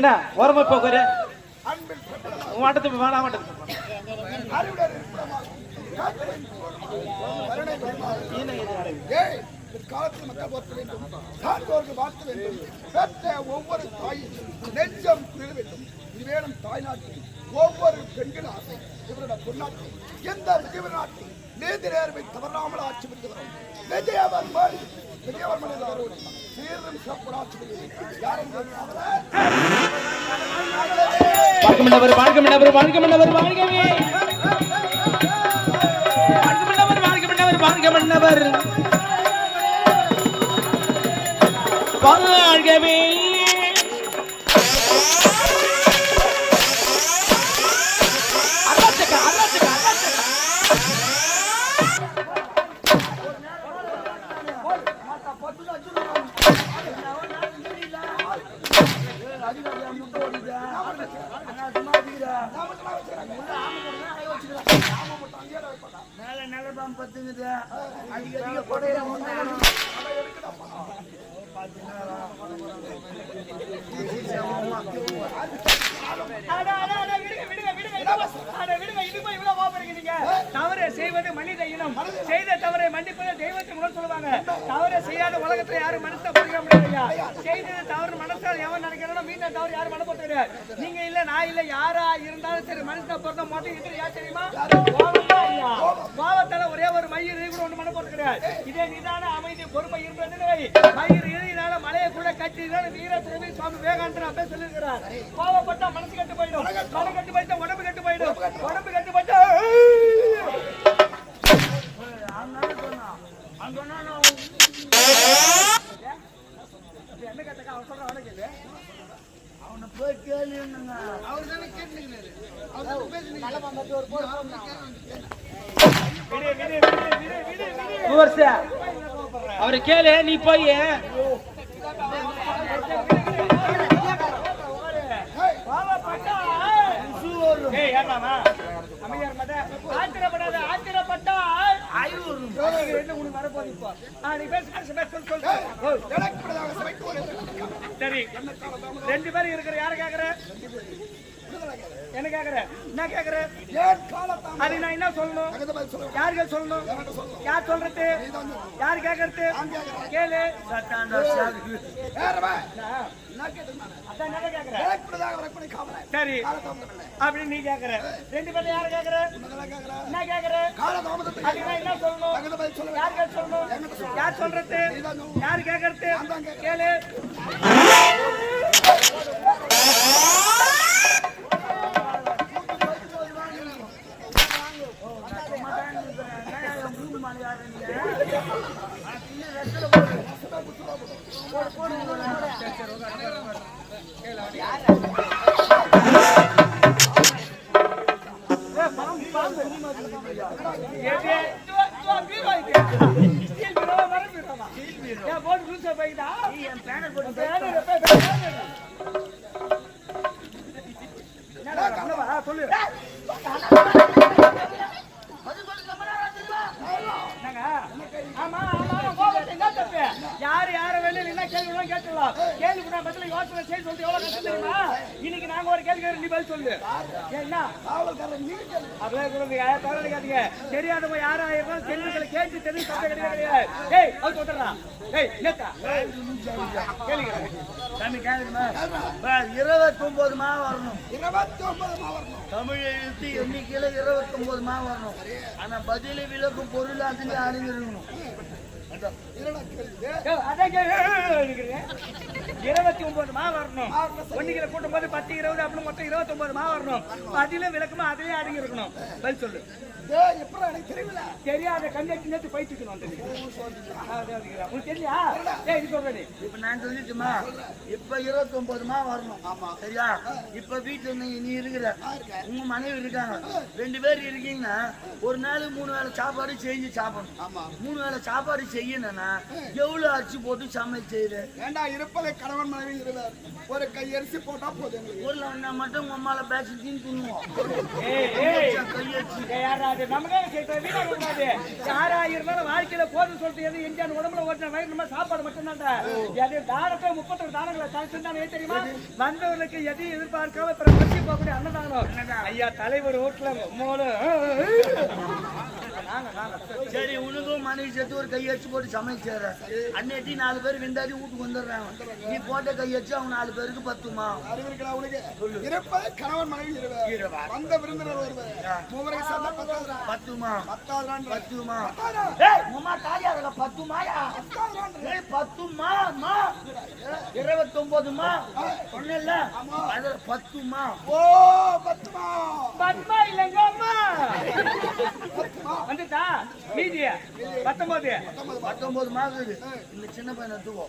என்ன ஓரமா போக்குற அன்பில் வேணாம் மக்கள் போற்ற வேண்டும் சான்றோருக்கு வாழ்த்த வேண்டும் பெற்ற ஒவ்வொரு தாயும் நெஞ்சம் குளிர வேண்டும் இதுவேனும் தாய்நாட்டில் ஒவ்வொரு பெண்கள் ஆசை இவரோட பொன்னாட்டில் எந்த ஜீவநாட்டில் நீதி நேர்மை தவறாமல் ஆட்சி புரிந்து வரும் விஜயவர்மன் விஜயவர்மன் எல்லாரும் சீரும் சிறப்புடன் ஆட்சி புரிவது யாரும் வாழ்க்கை மன்னவர் வாழ்கவே வாழ்க்கை மன்னவர் வாழ்க்கை மன்னவர் வாழ்க்கை மன்னவர் வாழ்கவே. தவறு செய்யாத உலகத்துல யாரும் மனசை புரிய முடியாது செய்தது தவறு மனசால் எவன் நினைக்கிறானோ மீண்டும் தவறு யாரும் மனப்பட்டு கிடையாது நீங்க இல்ல நான் இல்ல யாரா இருந்தாலும் சரி மனுஷனை பொறுத்த மாட்டோம் இது யார் தெரியுமா? கோபம் தான் கோபத்தால ஒரே ஒரு மயிர் கூட ஒண்ணு மனப்பட்டு கிடையாது இதே நிதான அமைதி பொறுமை இருந்ததுன்னு வை. மயிர் இறுதினால மலையை கூட கட்டி வீர துறவி சுவாமி விவேகானந்தர் அப்பே சொல்லியிருக்கிறார். கோபப்பட்டா மனசு கட்டு போயிடும். மனம் கட்டு போயிட்டா உடம்பு கட்டு போயிடும். உடம்பு கட்டு போயிட்டா என்ன அவரு கேளு நீ போய் ஆத்திரப்படாத ஆத்திரப்பட்டா. ரெண்டு நீ சரி. ரெண்டு பேரும் இருக்கிற யார கேக்குற? என்ன கேக்குற? என்ன கேக்குற? அது நான் என்ன சொல்லணும். யாருக்கு சொல்லணும்? யார் சொல்றது? யார் கேக்குறது? கேளு. சரி. அப்படின்னு நீ கேக்குற. ரெண்டு பேரும் யாரு கேக்குற. என்ன கேக்குற? அது நான் என்ன சொல்லணும். யார் சொல்லணும்? யார் சொல்றது? யார் கேக்குறது. கேளு. சொல்லு. என்னங்க? ஆமா, ஆமா, கோபத்தை என்ன தப்பு? யாரு யார வெளியில என்ன கேள்வி வேணாலும் கேட்டுடலாம். கேள்விக்கு நான் பதிலா யோசனை செய்ய சொல்லிட்டு எவ்வளவு கஷ்டம் தெரியுமா? இன்னைக்கு நாங்க ஒரு கேள்வி கேட்கிறோம், நீ பதில் சொல்லு. என்ன. அப்படியே சொல்லுங்க தவறு நினைக்காதீங்க. தெரியாதவங்க யாரா இருந்தாலும் கேள்விகளை கேட்டு தெரிஞ்சு கிடையவே கிடையாது. ஏய் அது சொல்றா ஏய் நேத்தா இருபத்தி ஒன்பது மா வரணும். இருபத்தி ஒன்பது மாவட்டம். தமிழ் எழுத்து எண்ணிக்கையில இருபத்தி ஒன்பது மா வரணும். ஆனா பதில விளக்கும் பொருள் அதுல அறிஞ்சிருக்கணும் என்னடா கேள்வி? ஏய், அதான் கேக்குறேன். இருபத்தி ஒன்பது மா வரணும் கூட்டும் போது பத்து இருபது அப்படி மொத்தம் இருபத்தி ஒன்பது மா வரணும் அதிலும் விளக்கமா அதிலே அடங்கி இருக்கணும். பதில் சொல்லு. தெரியாத கண்ணெட்டி நேற்று தெரியா ஏய் இது சொல்றேன் இப்ப நான் சொல்லிட்டுமா இப்ப இருபத்தி ஒன்பது மா வரணும் சரியா? இப்ப வீட்டுல நீ நீ இருக்கிற உங்க மனைவி இருக்காங்க. ரெண்டு பேர் இருக்கீங்கன்னா ஒரு நாள் மூணு வேளை சாப்பாடு செஞ்சு சாப்பிடணும். மூணு வேளை சாப்பாடு செய்யணும்னா எவ்வளவு அரிசி போட்டு சமைச்சு செய்யுது ஏண்டா இருப்பதை கணவன் மனைவி இருக்கிறார் ஒரு கையரிசி போட்டா போதும் ஊர்ல வந்தா மட்டும் உங்க அம்மால பேசி தீன் ஏய், யாரா இருந்தாலும் வாழ்க்கையில போதும் சொல்லிட்டு எது எங்கேயாவது உடம்புல ஓட்டின வயிறு நம்ம சாப்பாடு மட்டும்தான்டா. எது தானத்தை முப்பத்தொரு தானங்களை தனிச்சிருந்தானே தெரியுமா? வந்தவர்களுக்கு எதையும் எதிர்பார்க்காம பிற பற்றி போகக்கூடிய அன்னதானம். ஐயா தலைவர் வீட்டுல மோளு. சரி உனக்கும் மனைவி சேர்த்து ஒரு கை அடிச்சு போட்டு சமைச்சார அன்னைக்கு நாலு பேர் விண்டாடி வீட்டுக்கு வந்துடுறாங்க. நீ போட்ட கை அடிச்சு அவங்க நாலு பேருக்கு பத்துமா? இருப்பது கணவன் மனைவி வந்த விருந்தினர். பத்துமா? பத்துமா? காலியா இருக்க பத்துமாயா? பத்துமா? சொன்னேன்ல அதுல பத்துமா? ஓ பத்துமா? பத்மா இல்லைங்க அம்மா. மீதி பத்தொன்பது. பத்தொன்பது மாசம் இருக்கு. இந்த சின்ன பையனை தூவோ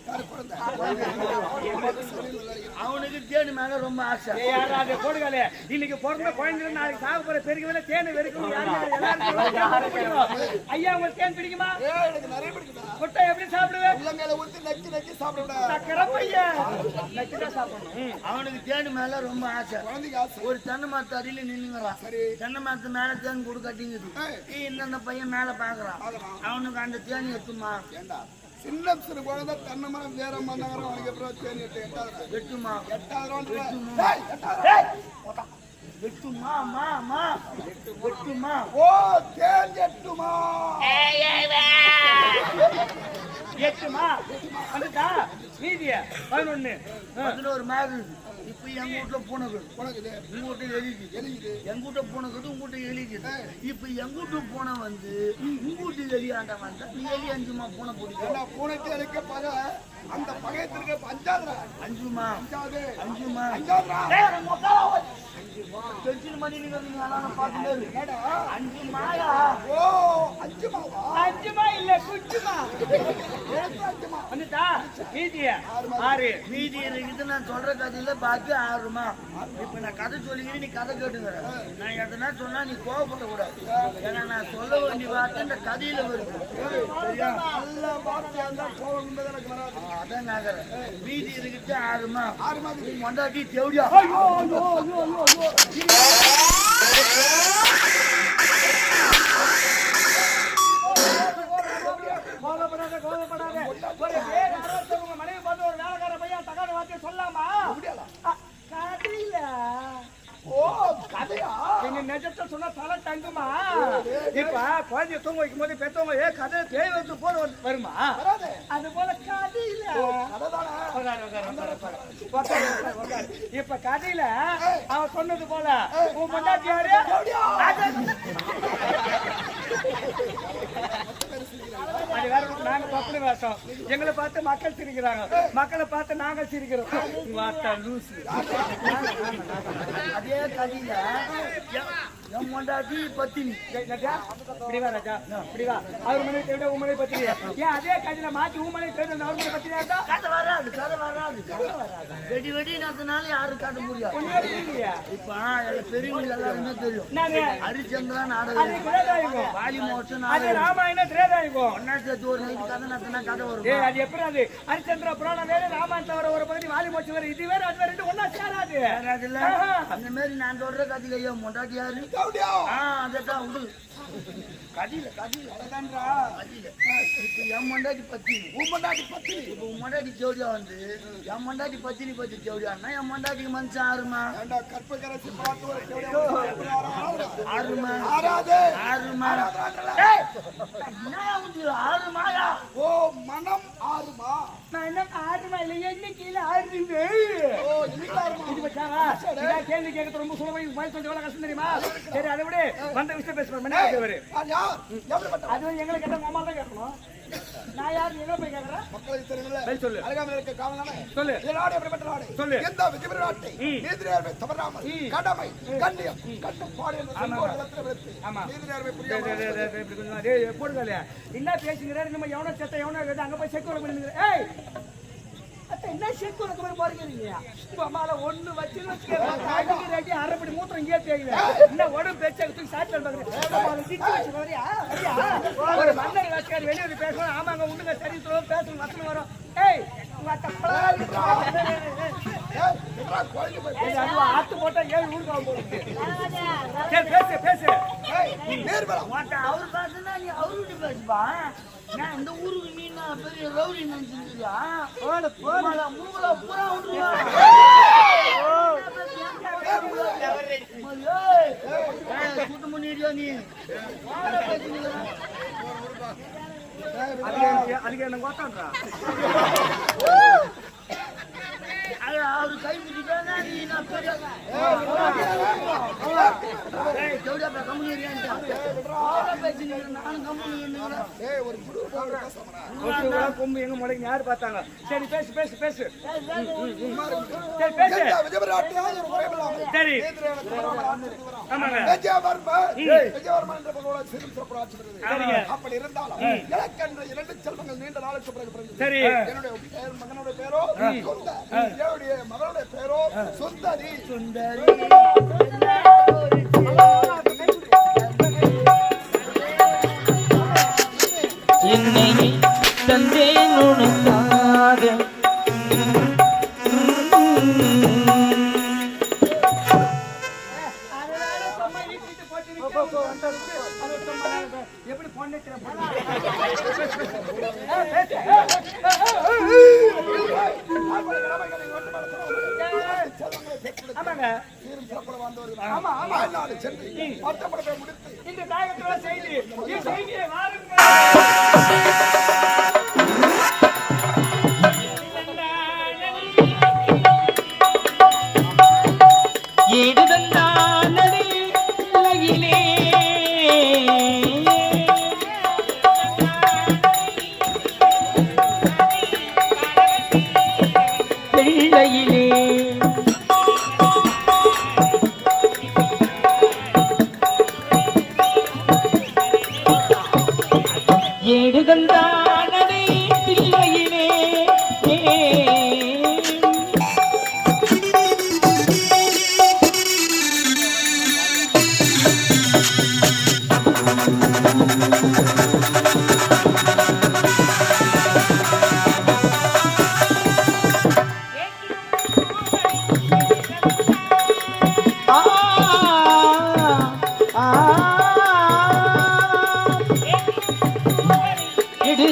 அவனுக்கு தேனி மேல ரொம்ப ஆசை. அது போடுகாலே இன்னைக்கு பிறந்த குழந்தை நாளைக்கு சாக போற பெருக்க வேலை தேனை பிடிக்கணும். ஐயா உங்களுக்கு தேன் பிடிக்குமா? ஏ எனக்கு நிறைய பிடிக்குதா கொட்டை எப்படி சாப்பிடுவேன் அவனுக்கு தேனி மேல ரொம்ப ஆசை. ஒரு தென்னை மரத்து அடியில நின்னுங்கிறான். தென்னை மரத்து மேல தேன் கொடு கட்டிங்குது ஏய், இந்தந்த பையன் மேல பாக்குறான் அவனுக்கு அந்த தேனி எட்டுமா? சின்ன சிறு குழந்தை தென்னை மரம் வேற மரம் அவனுக்கு அப்புறம் தேனி எட்டு எட்டாவது. எட்டுமா? எட்டாவது எட்டுமா? மா மா? எட்டுமா? ஓ தேன் எட்டுமா? எட்டுமா? வந்துட்டா? மீதிய பதினொன்னு. பதினோரு இருக்கு. இப்ப எங்க வீட்டுல பூனை இருக்குது. உனக்கு இது உங்க வீட்டுல எலிக்குது எலிக்குது எங்க வீட்டுல பூனை இருக்குது உங்க வீட்டுல எலிக்குது இப்ப எங்க வீட்டு பூனை வந்து உங்க வீட்டு எலி ஆண்ட வந்தா நீ எலி அஞ்சுமா பூனை ஏண்டா பூனைக்கு எனக்கு பகை அந்த பகையத்திற்கு அஞ்சாவது. அஞ்சுமா? அஞ்சாவது. அஞ்சுமா? அஞ்சாவது டென்ஷன் பண்ணி நீங்க அஞ்சு மாயா ஓ இல்ல அஞ்சுமா? வந்துட்டா ஆறு. மீதி இருக்குது நான் சொல்ற கதையில பாக்கி ஆறுமா? இப்ப நான் கதை சொல்லிக்கிறேன் நீ கதை கேட்டுங்கிற நான் எதனா சொன்னா நீ கோவப்படக்கூடாது ஏன்னா நான் சொல்ல வேண்டிய வார்த்தை இந்த கதையில வருது. அதான் நாகர மீதி இருக்குது ஆறுமா? ஆறு மாதிரி நீ மொண்டாட்டி தேவடியா? இப்ப குழந்தைய தூங்க வைக்கும் போது பெத்தவங்க ஏ கதை தேய் வச்சு வந்து வருமா? அது போல கதையில. இப்ப கதையில அவன் சொன்னது போல உன் பொண்டாட்டி யாரு? அது வேற ஒண்ணும் நாங்க பப்பளி வேஷம். எங்களை பார்த்து மக்கள் சிரிக்கிறாங்க. மக்களை பார்த்து நாங்க சிரிக்கிறோம். வார்த்தை லூசு. அதே கதையில என்- மொண்டாட்டி பத்தினி. அவர் மனைவி தேவை, உன் மனைவி பத்திரி. ஏன் அதே கதையில மாத்தி உன் மனைவி தேவை, அவர் மனைவி பத்திரியா இருந்தா? கதை வராது கதை வராது கதை வராது வெடி வெடி நேரத்தினால யாரும் காட்ட முடியாது. இப்ப பெரியவங்க எல்லாருமே தெரியும் ஹரிச்சந்திரா நாடகம். வாலி மோட்சம் ராமாயணம் திரேதாயுகம். ஒன்னா சேர்த்து ஒரு நைட்டு கதை நடத்தினா கதை ஏய், வரும் அது எப்படி அது? ஹரிச்சந்திர புராணம் வேற, ராமாயணம் வேற, ஒரு பகுதி வாலி மோட்சம் வேற, இது வேற, அது வேற, சேராது. அந்த மாதிரி நான் சொல்ற கதையில மொண்டாட்டி யாரு கவுடியா. அதான் விடு கதியில கதியில. அதுதான்றா கதியில. இப்ப என் மொண்டாட்டி பத்தினி. உன் பொண்டாட்டி பத்தினி. இப்ப உன் மொண்டாட்டி ஜோடியா வந்து என் மொண்டாட்டி பத்தினி பத்தி ஜோடியான்னா என் மொண்டாட்டிக்கு மனுஷன் ஆறுமா? கற்பகரசி பார்த்து ஒரு ஆறுமா? ஆறாது ஆறுமா? என்ன ஆறுமாயா? ஓ மனம் ஆறுமா? நான் என்ன ஆறுமா? இல்லை, இது வச்சாவா? இதான் கேள்வி கேட்கறது ரொம்ப சுலபம், பதில் சொல்றது எவ்வளவு கஷ்டம் தெரியுமா? சரி, அதை விடு. வந்த விஷயம் எப்படிப்பட்ட அது எங்களை கேட்டா அம்மா தான் கேட்கணும். நான் யார்? எங்க போய் சொல்லு. அழகாமல் இருக்க காவலான சொல்லு. இந்த நாடு எப்படிப்பட்ட நாடு? சொல்லு. எந்த விதிமுறை நாட்டை நீதிநேர்மை தவறாமல் கடமை கண்ணியம் கட்டுப்பாடு. நீதிநேர்மை புரியாமல் என்ன பேசுகிறாரு? நம்ம எவனோ செத்த எவனோ அங்க போய் செக்கு பண்ணுங்க ஏய்! என்ன போறீங்க உங்க அம்மால ஒண்ணு வச்சு வச்சுக்கிறேன் அரைப்படி மூத்திரம் இங்கே தேய்ங்க. என்ன உடம்பு பேச்சு தூக்கி சாட்சி பாக்குறேன் ஒரு மன்னர் பேசுவோம் ஆமாங்க உண்ணுங்க சரி சொல்லுவோம் பேசணும் வசனம் வரும். ஏய் உங்க அத்தை ஆத்து போட்டா ஏழு ஊருக்கு. சரி பேசு பேசு. அவர் பேசுனா நீ அவரு நான் இந்த ஊருக்கு நீ நான் பெரிய ரவுடி நினைச்சிருக்கியா மூல பூரா விட்டுருவா சுட்டு முன்னிடியா நீ அதுக்கு என்ன கோத்தான்றா அது அவரு கை பிடிச்சாங்க நீ நான் கம்பெனி நானும் கம்பெனி கொம்பு எங்க முளைங்க யாரு பார்த்தாங்க சரி பேசு பேசு பேசு சரி பேசு சரி. அப்படி இருந்தாலும் எனக்கென்ற இரண்டு செல்வங்கள் நீண்ட நாளுக்கு பிறகு. சரி என்னுடைய பெயர் மகனுடைய பேரோ என்னுடைய மகளுடைய பேரோ சுந்தரி சுந்தரி என்னை எப்படி பொண்ணு ஆமாங்க. ஆமா ஆமா. சென்று பட்டப்படத்தை முடித்து இந்த தாயகத்துல செய்தி. இந்த செய்தியை வாருங்கள். ஏடுதந்தானடி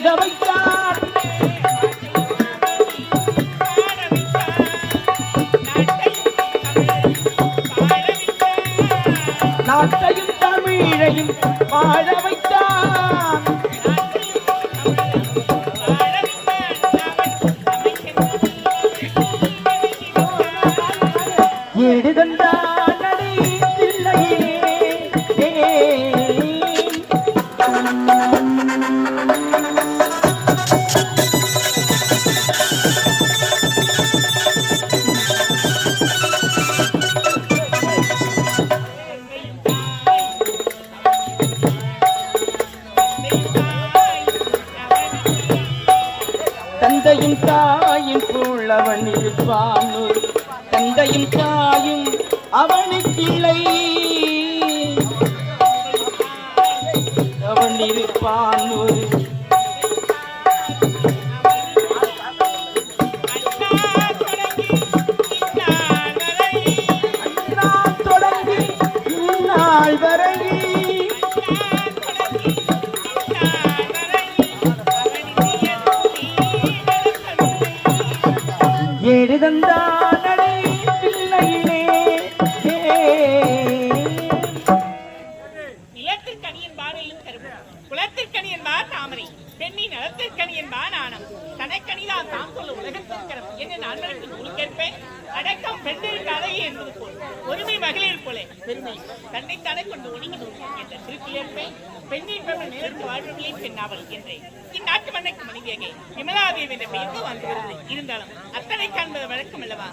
இடுத வைத்தார் நாட்டையும் தமிழையும் வாழ இருப்பான் ஒரு பெருமை நேருக்கு வாழ்வர்களே பெண்ணாவல் என்றேன் இந்நாட்டு மண்ணுக்கு மனைவியாக விமலாதேவி என்ற பெயருக்கு வந்து வருது இருந்தாலும் அத்தனை காண்பது வழக்கம் அல்லவா?